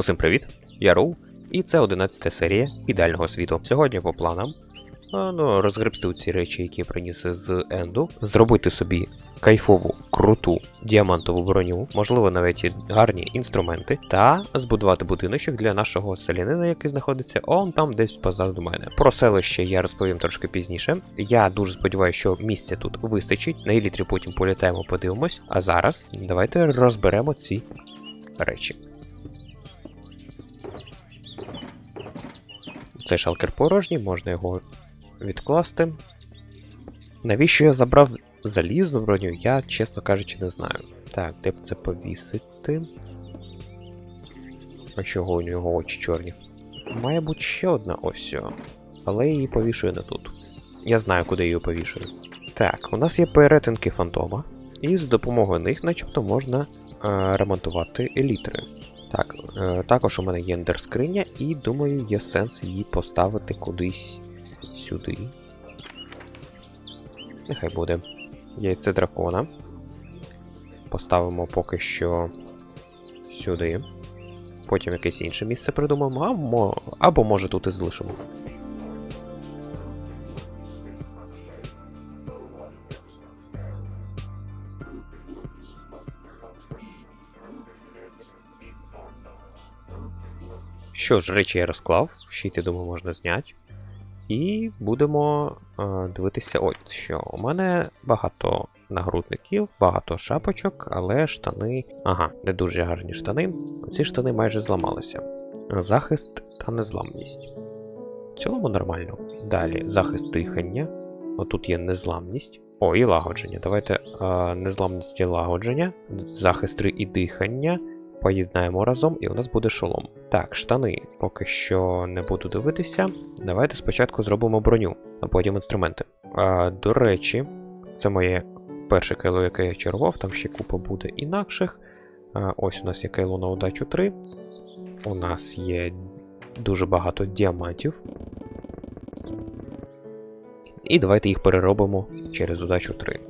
Усім привіт! Я Роу, і це 11 серія ідеального світу. Сьогодні по планам ну, розгребсти ці речі, які приніс з Енду, зробити собі кайфову, круту діамантову броню, можливо, навіть гарні інструменти, та збудувати будиночок для нашого селянина, який знаходиться он там десь позаду мене. Про селище я розповім трошки пізніше. Я дуже сподіваюся, що місця тут вистачить. На елітрі потім політаємо, подивимось. А зараз давайте розберемо ці речі. Цей шалкер порожній, можна його відкласти. Навіщо я забрав залізну броню, я, чесно кажучи, не знаю. Так, де б це повісити? А чого у нього очі чорні? Має бути ще одна ось. Але я її повішую не тут. Я знаю, куди її повішую. Так, у нас є перетинки фантома, і з допомогою них, начебто, можна е, ремонтувати елітри. Так, е, також у мене є ендерскриня, і думаю, є сенс її поставити кудись сюди. Нехай буде. Яйце дракона. Поставимо поки що сюди. Потім якесь інше місце придумаємо, або може тут і залишимо. Що ж, речі я розклав, щити, думаю, можна зняти. І будемо е, дивитися, ось що. У мене багато нагрудників, багато шапочок, але штани. Ага, не дуже гарні штани. Ці штани майже зламалися. Захист та незламність. В цілому нормально. Далі захист дихання. Отут є незламність. О, і лагодження. Давайте е, незламність і лагодження, захист 3 і дихання. Поєднаємо разом, і у нас буде шолом. Так, штани поки що не буду дивитися. Давайте спочатку зробимо броню, а потім інструменти. А, До речі, це моє перше кайло, яке я чергував, там ще купа буде інакших. А, Ось у нас є кайло на удачу 3. У нас є дуже багато діамантів. І давайте їх переробимо через удачу 3.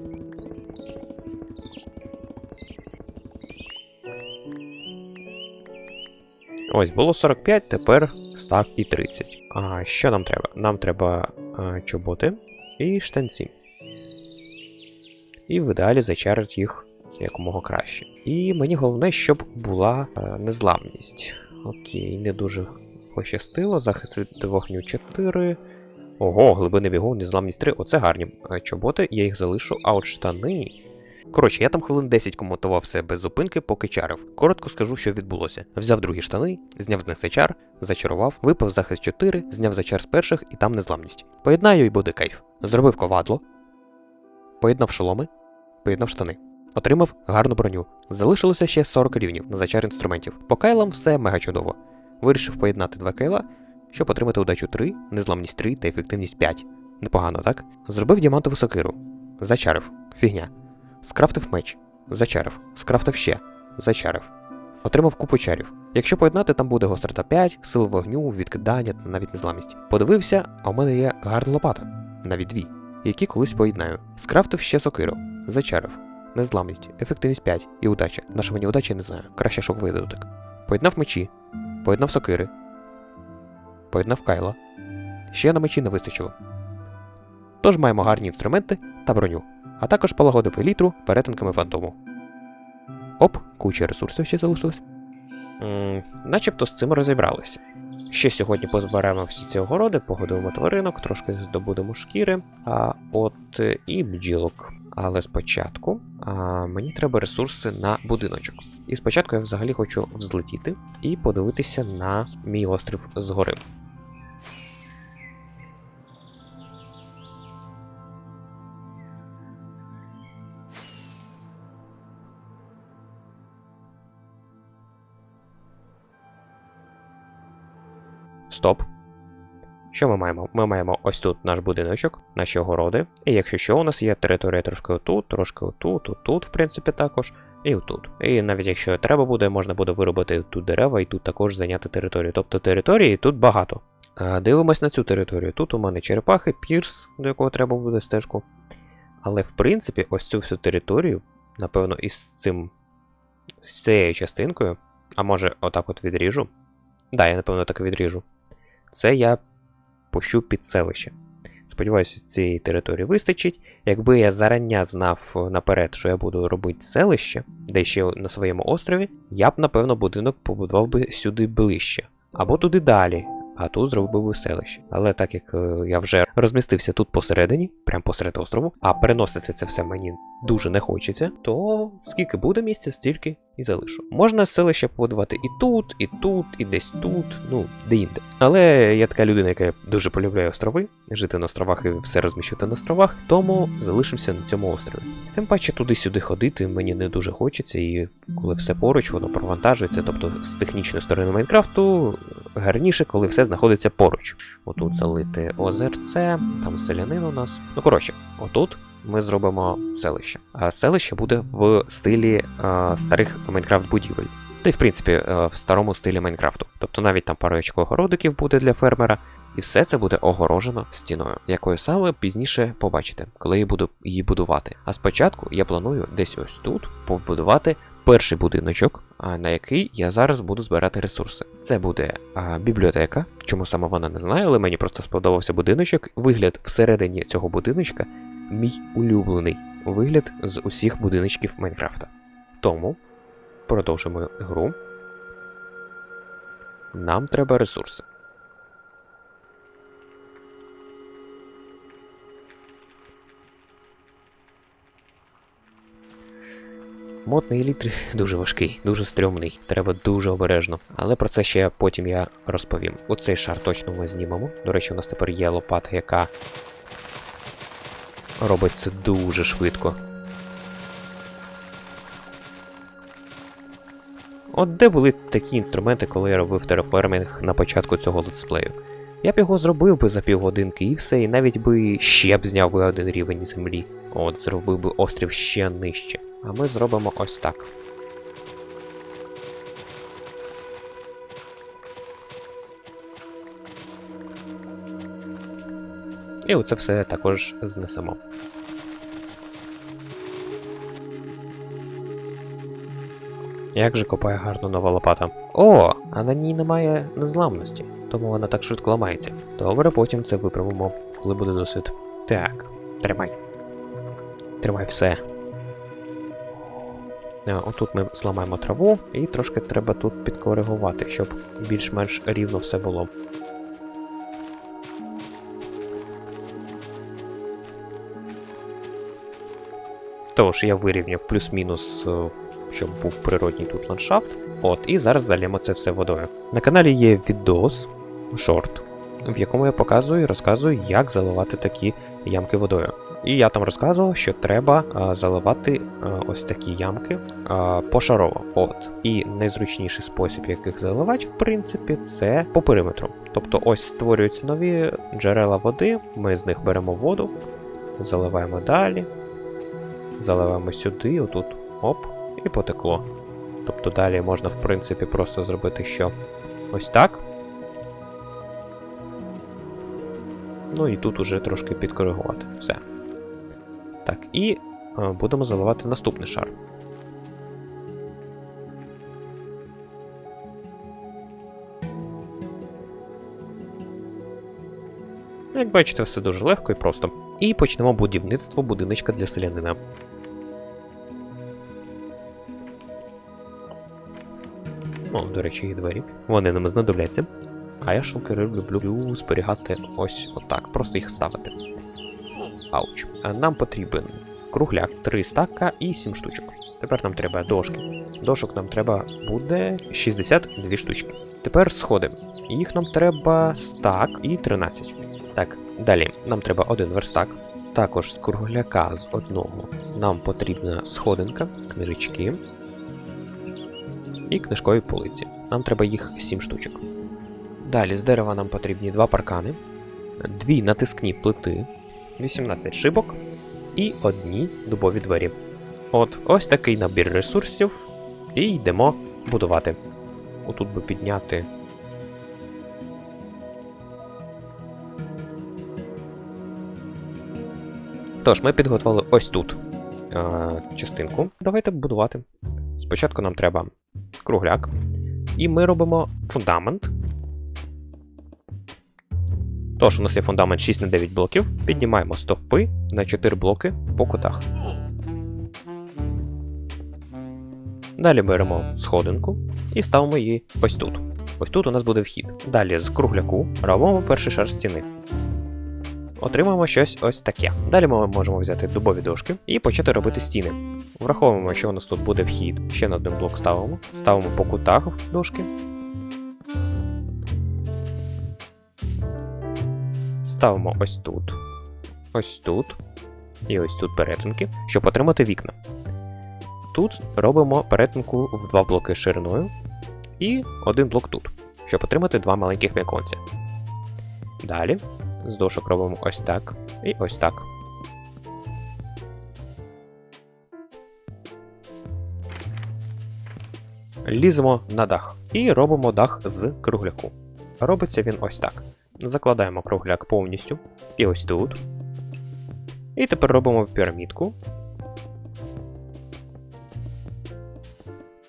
Ось, було 45, тепер став і 30. А що нам треба? Нам треба а, чоботи і штанці. І в ідеалі зачарить їх якомога краще. І мені головне, щоб була а, незламність. Окей, не дуже пощастило. Захист від вогню 4. Ого, глибини бігу, незламність 3. Оце гарні а, чоботи, я їх залишу, а от штани. Коротше, я там хвилин 10 коментував все без зупинки, поки чарив. Коротко скажу, що відбулося. Взяв другі штани, зняв з них зачар, зачарував, випав захист 4, зняв зачар з перших і там незламність. Поєднаю і буде кайф. Зробив ковадло, поєднав шоломи, поєднав штани. Отримав гарну броню. Залишилося ще 40 рівнів на зачар інструментів. По кайлам все мега чудово. Вирішив поєднати два кайла, щоб отримати удачу 3, незламність 3 та ефективність 5. Непогано, так? Зробив діамантову сокиру. Зачарив. Фігня. Скрафтив меч. Зачарив. Скрафтив ще. Зачарив. Отримав купу чарів. Якщо поєднати, там буде гострота 5, сила вогню, відкидання та навіть незламність. Подивився, а у мене є гарна лопата, навіть дві, які колись поєднаю. Скрафтив ще сокиру. Зачарив. Незламність, ефективність 5 і удача. Наша мені удача не знаю. Краще шок видадок. Поєднав мечі, поєднав сокири, поєднав кайла. Ще на мечі не вистачило. Тож маємо гарні інструменти та броню а також полагодив елітру перетинками фантому. Оп, куча ресурсів ще залишилось. Mm, начебто з цим розібралися. Ще сьогодні позберемо всі ці огороди, погодуємо тваринок, трошки здобудемо шкіри, а от е, і бджілок. Але спочатку а, мені треба ресурси на будиночок. І спочатку я взагалі хочу взлетіти і подивитися на мій острів згори. Стоп. Що ми маємо? Ми маємо ось тут наш будиночок, наші огороди. І якщо що, у нас є територія трошки отут, трошки отут, отут, в принципі, також, і отут. І навіть якщо треба буде, можна буде виробити тут дерева і тут також зайняти територію. Тобто території тут багато. А, Дивимось на цю територію. Тут у мене черепахи, пірс, до якого треба буде стежку. Але в принципі, ось цю всю територію, напевно, із цим з цією частинкою, а може отак от відріжу. Да, я напевно так відріжу. Це я пущу під селище. Сподіваюся, цієї території вистачить. Якби я зарання знав наперед, що я буду робити селище, де ще на своєму острові, я б, напевно, будинок побудував би сюди ближче. Або туди далі, а тут зробив би селище. Але так як е, я вже розмістився тут посередині, прямо посеред острову, а переносити це все мені дуже не хочеться, то скільки буде місця, стільки і залишу. Можна селище побудувати і тут, і тут, і десь тут, ну, де-інде. Але я така людина, яка дуже полюбляє острови, жити на островах і все розміщувати на островах, тому залишимося на цьому острові. Тим паче туди-сюди ходити мені не дуже хочеться, і коли все поруч, воно провантажується. Тобто з технічної сторони Майнкрафту гарніше, коли все знаходиться поруч. Отут залити озерце, там селянин у нас. Ну коротше, отут ми зробимо селище. А селище буде в стилі а, старих Майнкрафт будівель. Та й в принципі е, в старому стилі Майнкрафту. Тобто навіть там парочку огородиків буде для фермера, і все це буде огорожено стіною, якою саме пізніше побачите, коли я буду її будувати. А спочатку я планую десь ось тут побудувати перший будиночок, на який я зараз буду збирати ресурси. Це буде а, бібліотека. Чому саме вона не знаю, але мені просто сподобався будиночок. Вигляд всередині цього будиночка мій улюблений вигляд з усіх будиночків Майнкрафта. Тому продовжимо гру. Нам треба ресурси. Модний елітр дуже важкий, дуже стрьомний, треба дуже обережно. Але про це ще потім я розповім. Оцей шар точно ми знімемо. До речі, у нас тепер є лопата, яка робить це дуже швидко. От де були такі інструменти, коли я робив тераформінг на початку цього летсплею? Я б його зробив би за півгодинки і все, і навіть би ще б зняв би один рівень землі. От, зробив би острів ще нижче. А ми зробимо ось так. І оце все також знесемо. Як же копає гарно нова лопата. О, а на ній немає незламності, тому вона так швидко ламається. Добре, потім це виправимо, коли буде досвід. Так, тримай. Тримай все. Отут ми зламаємо траву, і трошки треба тут підкоригувати, щоб більш-менш рівно все було. Тож, я вирівняв плюс-мінус, е, щоб був природній тут ландшафт. От, і зараз залємо це все водою. На каналі є відос, шорт, в якому я показую і розказую, як заливати такі ямки водою. І я там розказував, що треба а, заливати а, ось такі ямки а, пошарово. От. І найзручніший спосіб, яких заливати, в принципі, це по периметру. Тобто ось створюються нові джерела води, ми з них беремо воду, заливаємо далі, заливаємо сюди, отут, оп, і потекло. Тобто далі можна, в принципі, просто зробити що ось так. Ну і тут уже трошки підкоригувати. Все. Так, і е, будемо заливати наступний шар. Як бачите, все дуже легко і просто. І почнемо будівництво будиночка для селянина. О, до речі, є двері. Вони нам знадобляться. А я шулкери люблю зберігати ось отак. Просто їх ставити. Ауч. Нам потрібен кругляк, 3 стака і 7 штучок. Тепер нам треба дошки. Дошок нам треба буде 62 штучки. Тепер сходи. Їх нам треба стак і 13. Так, далі нам треба один верстак. Також з кругляка з одного нам потрібна сходинка, книжечки і книжкові полиці. Нам треба їх 7 штучок. Далі з дерева нам потрібні два паркани, дві натискні плити, 18 шибок і одні дубові двері. От ось такий набір ресурсів. І йдемо будувати. Отут би підняти. Тож, ми підготували ось тут е, частинку. Давайте будувати. Спочатку нам треба кругляк. І ми робимо фундамент. Тож, у нас є фундамент 6 на 9 блоків. Піднімаємо стовпи на 4 блоки по кутах. Далі беремо сходинку і ставимо її ось тут. Ось тут у нас буде вхід. Далі з кругляку робимо перший шар стіни. Отримаємо щось ось таке. Далі ми можемо взяти дубові дошки і почати робити стіни. Враховуємо, що у нас тут буде вхід. Ще на один блок ставимо. Ставимо по кутах дошки. Ставимо ось тут, ось тут і ось тут перетинки, щоб отримати вікна. Тут робимо перетинку в два блоки шириною і один блок тут, щоб отримати два маленьких віконця. Далі з дошок робимо ось так і ось так. Ліземо на дах і робимо дах з кругляку. Робиться він ось так. Закладаємо кругляк повністю. І ось тут. І тепер робимо пірамідку.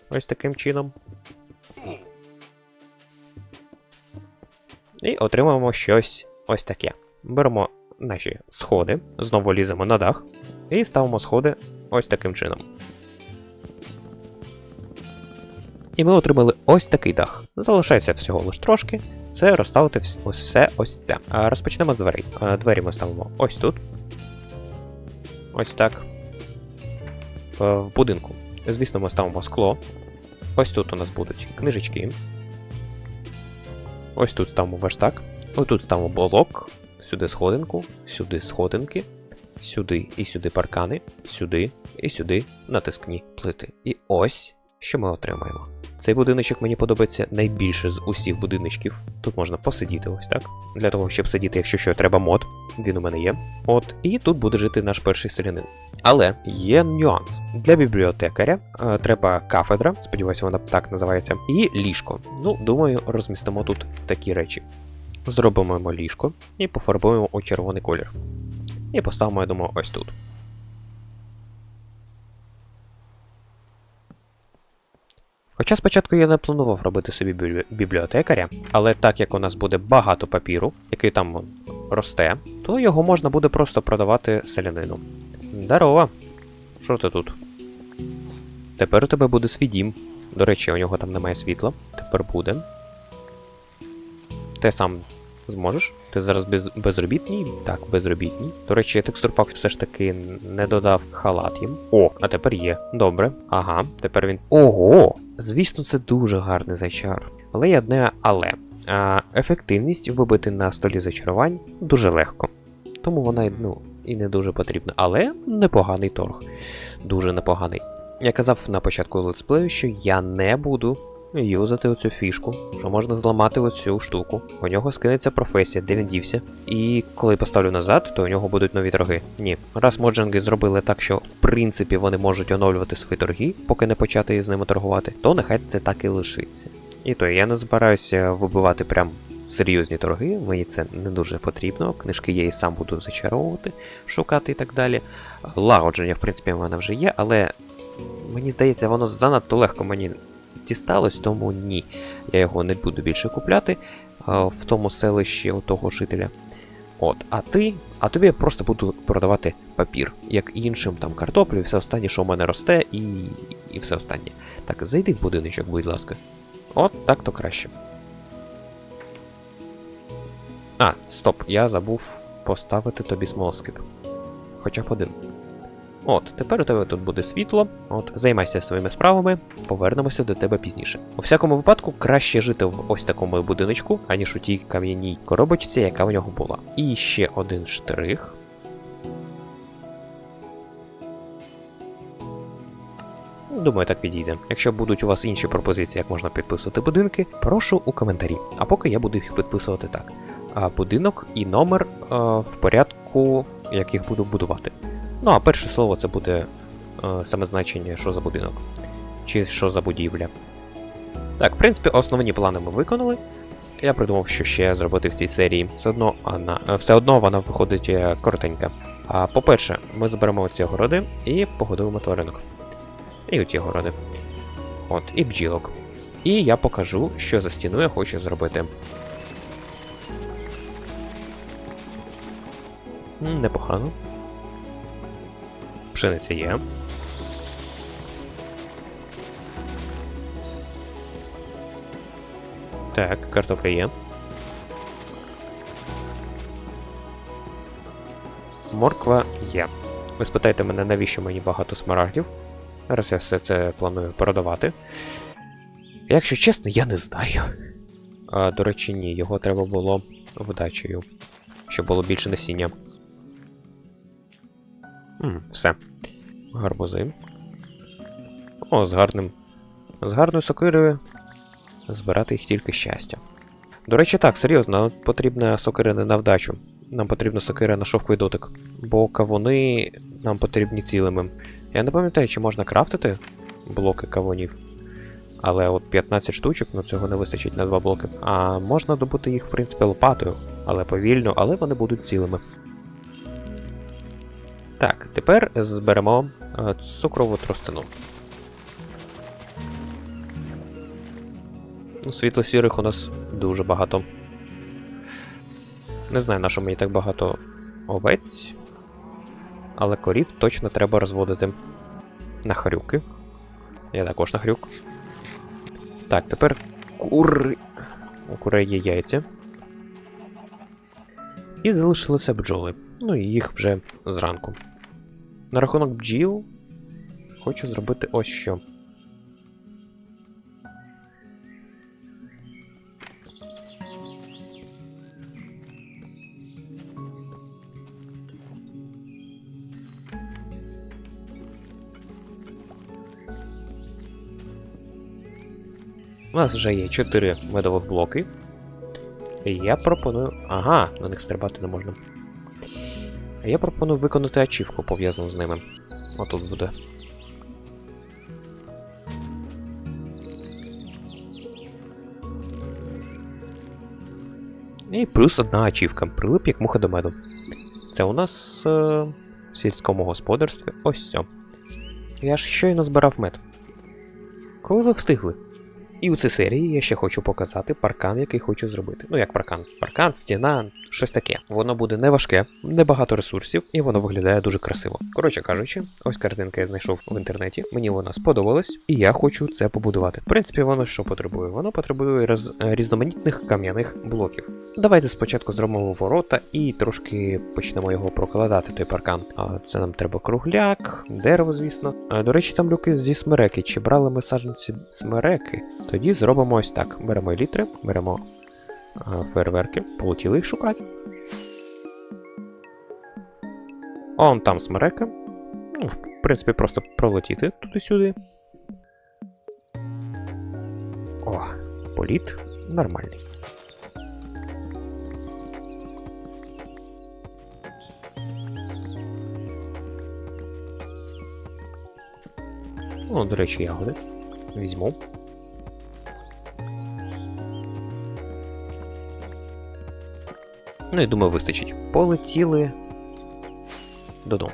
Ось таким чином. І отримаємо щось ось таке. Беремо наші сходи, знову ліземо на дах і ставимо сходи ось таким чином. І ми отримали ось такий дах. Залишається всього лиш трошки. Це розставити ось все ось це. Розпочнемо з дверей. Двері ми ставимо ось тут. Ось так. В будинку. Звісно, ми ставимо скло. Ось тут у нас будуть книжечки. Ось тут ставимо верстак. Ось тут ставимо блок. Сюди сходинку, сюди сходинки, сюди і сюди паркани, сюди і сюди натискні плити. І ось що ми отримаємо. Цей будиночок мені подобається найбільше з усіх будиночків. Тут можна посидіти ось так. Для того, щоб сидіти, якщо що, треба мод. Він у мене є. От, і тут буде жити наш перший селянин. Але є нюанс. Для бібліотекаря е, треба кафедра, сподіваюся, вона так називається, і ліжко. Ну, думаю, розмістимо тут такі речі. Зробимо ліжко і пофарбуємо у червоний колір. І поставимо, я думаю, ось тут. Хоча спочатку я не планував робити собі бібліотекаря, але так як у нас буде багато папіру, який там росте, то його можна буде просто продавати селянину. Здорово! Що ти тут? Тепер у тебе буде свій дім. До речі, у нього там немає світла. Тепер буде. Ти сам зможеш? Ти зараз без, безробітний? Так, безробітний. До речі, текстурпак все ж таки не додав халат їм. О, а тепер є. Добре. Ага, тепер він. Ого! Звісно, це дуже гарний зачар. Але є одне але. А, ефективність вибити на столі зачарувань дуже легко. Тому вона ну, і не дуже потрібна. Але непоганий торг. Дуже непоганий. Я казав на початку летсплею, що я не буду юзати оцю фішку, що можна зламати оцю штуку. У нього скинеться професія, де він дівся. І коли поставлю назад, то у нього будуть нові торги. Ні, раз моджинги зробили так, що в принципі вони можуть оновлювати свої торги, поки не почати з ними торгувати, то нехай це так і лишиться. І то я не збираюся вибивати прям серйозні торги, мені це не дуже потрібно. Книжки я і сам буду зачаровувати, шукати і так далі. Лагодження, в принципі, в мене вже є, але мені здається, воно занадто легко мені дісталось, тому ні. Я його не буду більше купляти а, в тому селищі у того жителя. От, а ти, а тобі я просто буду продавати папір, як іншим там картоплю, і все останнє, що в мене росте, і, і все останнє. Так, зайди в будиночок, будь ласка. От так то краще. А, стоп, я забув поставити тобі смолоскип. Хоча б один. От, тепер у тебе тут буде світло. От, займайся своїми справами, повернемося до тебе пізніше. У всякому випадку краще жити в ось такому будиночку, аніж у тій кам'яній коробочці, яка в нього була. І ще один штрих. Думаю, так підійде. Якщо будуть у вас інші пропозиції, як можна підписувати будинки, прошу у коментарі. А поки я буду їх підписувати так. А будинок і номер е, в порядку, як їх буду будувати. Ну, а перше слово це буде е, саме значення, що за будинок, чи що за будівля. Так, в принципі, основні плани ми виконали. Я придумав, що ще зробити в цій серії. Все одно вона, е, все одно вона виходить е, коротенька. А по-перше, ми зберемо ці городи і погодуємо тваринок. І оті городи. От, і бджілок. І я покажу, що за стіну я хочу зробити. Непогано. Пшениця є. Так, картопля є. Морква є. Ви спитаєте мене, навіщо мені багато смарагдів? Зараз я все це планую продавати. Якщо чесно, я не знаю. А, до речі, ні, його треба було вдачею, щоб було більше насіння. М, все. Гарбузи. О, з гарним. З гарною сокирою. Збирати їх тільки щастя. До речі, так, серйозно, нам потрібна сокира не на вдачу. Нам потрібна сокира на шовковий дотик. Бо кавуни нам потрібні цілими. Я не пам'ятаю, чи можна крафтити блоки кавунів. Але от 15 штучок, ну цього не вистачить на два блоки. А можна добути їх, в принципі, лопатою, але повільно, але вони будуть цілими. Так, тепер зберемо цукрову тростину. Ну, світло-сірих у нас дуже багато. Не знаю, на що мені так багато овець. Але корів точно треба розводити на хрюки. Я також на хрюк. Так, тепер кури. У курей є яйця. І залишилися бджоли. Ну і їх вже зранку. На рахунок бджіл хочу зробити ось що. У нас вже є 4 медових блоки. І я пропоную. Ага, на них стрибати не можна. А я пропоную виконати ачівку пов'язану з ними. Отут буде. І плюс одна ачівка. Прилип як муха до меду. Це у нас е, в сільському господарстві ось сьо. Я ж щойно збирав мед. Коли ви встигли? І у цій серії я ще хочу показати паркан, який хочу зробити. Ну як паркан? Паркан, стіна, щось таке. Воно буде не важке, небагато ресурсів, і воно виглядає дуже красиво. Коротше кажучи, ось картинка я знайшов в інтернеті. Мені вона сподобалась, і я хочу це побудувати. В принципі, воно що потребує? Воно потребує роз... різноманітних кам'яних блоків. Давайте спочатку зробимо ворота і трошки почнемо його прокладати, той паркан. А це нам треба кругляк, дерево, звісно. А, до речі, там люки зі смереки. Чи брали ми саджанці смереки? Тоді зробимо ось так: беремо елітри, беремо фейерверки, полетіли їх шукати. Он там смерека. Ну, в принципі, просто пролетіти туди-сюди. О, політ нормальний. О, до речі, ягоди. Візьму. Ну і думаю, вистачить. Полетіли додому.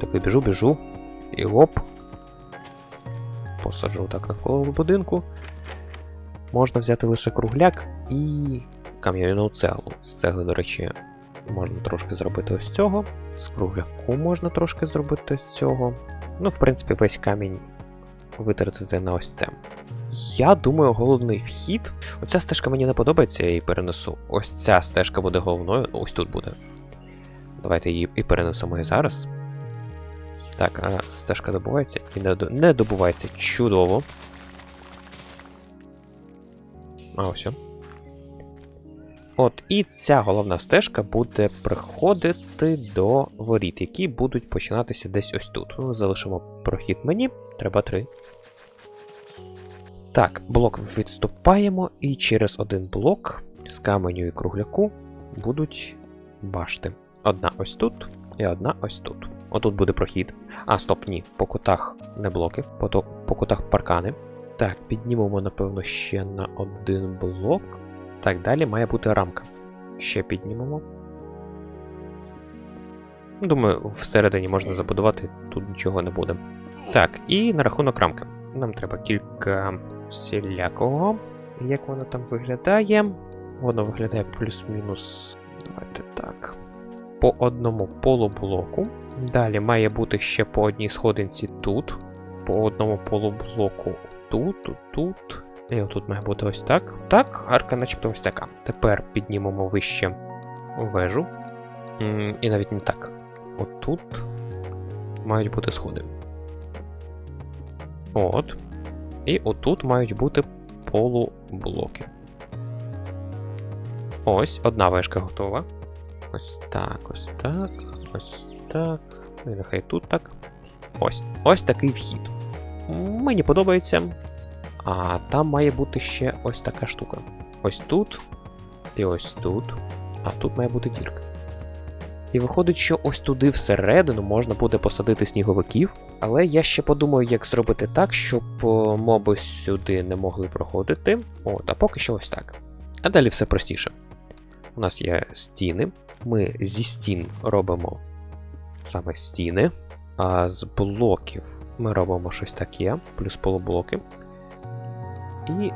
Так, біжу, біжу. І оп. Посаджу так навколо будинку. Можна взяти лише кругляк і кам'яну цеглу. З цегли, до речі, можна трошки зробити ось цього. З кругляку можна трошки зробити з цього. Ну, в принципі, весь камінь витратити на ось це. Я думаю, головний вхід. Оця стежка мені не подобається, я її перенесу. Ось ця стежка буде головною, ось тут буде. Давайте її і перенесемо і зараз. Так, а стежка добувається і не, не добувається чудово. А, ось. От, і ця головна стежка буде приходити до воріт, які будуть починатися десь ось тут. Ну, залишимо прохід мені, треба три. Так, блок відступаємо, і через один блок з каменю і кругляку будуть башти. Одна ось тут і одна ось тут. Отут буде прохід. А, стоп, ні. По кутах не блоки, по, по кутах паркани. Так, піднімемо, напевно, ще на один блок. Так, далі має бути рамка. Ще піднімемо. Думаю, всередині можна забудувати, тут нічого не буде. Так, і на рахунок рамки. Нам треба кілька всілякого. Як воно там виглядає? Воно виглядає плюс-мінус. Давайте так. По одному полублоку. Далі має бути ще по одній сходинці тут. По одному полублоку тут, тут, тут. І отут має бути ось так. Так, арка начебто ось така. Тепер піднімемо вище вежу. І навіть не так. Отут мають бути сходи. От. І отут мають бути полублоки. Ось, одна вежка готова. Ось так, ось так, ось так. І нехай тут так. Ось. Ось такий вхід. Мені подобається. А там має бути ще ось така штука. Ось тут. І ось тут. А тут має бути дірка. І виходить, що ось туди всередину можна буде посадити сніговиків. Але я ще подумаю, як зробити так, щоб е, моби сюди не могли проходити. От, а поки що ось так. А далі все простіше. У нас є стіни. Ми зі стін робимо саме стіни. А з блоків ми робимо щось таке, плюс полублоки. І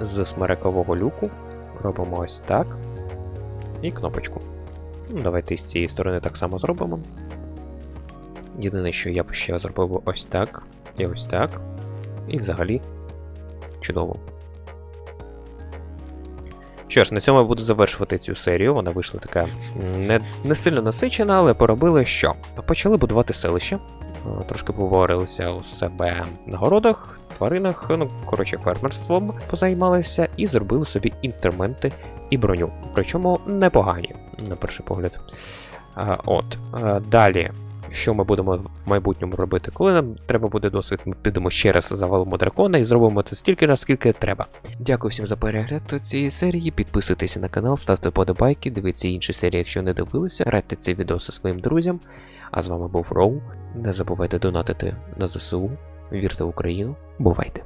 з смерекового люку робимо ось так. І кнопочку. Ну, давайте і з цієї сторони так само зробимо. Єдине, що я б ще зробив ось так, і ось так. І взагалі чудово. Що ж, на цьому я буду завершувати цю серію. Вона вийшла така не, не сильно насичена, але поробили що? Почали будувати селище. Е, Трошки поварилися у себе на городах, тваринах, ну, коротше, фермерством позаймалися і зробили собі інструменти і броню. Причому непогані, на перший погляд. От. Далі. Що ми будемо в майбутньому робити? Коли нам треба буде досвід, ми підемо ще раз завалимо дракона і зробимо це стільки раз, скільки треба. Дякую всім за перегляд цієї серії. Підписуйтесь на канал, ставте подобайки, дивіться інші серії, якщо не дивилися. Радьте цей відео своїм друзям. А з вами був Роу. Не забувайте донатити на ЗСУ. Вірте в Україну. Бувайте!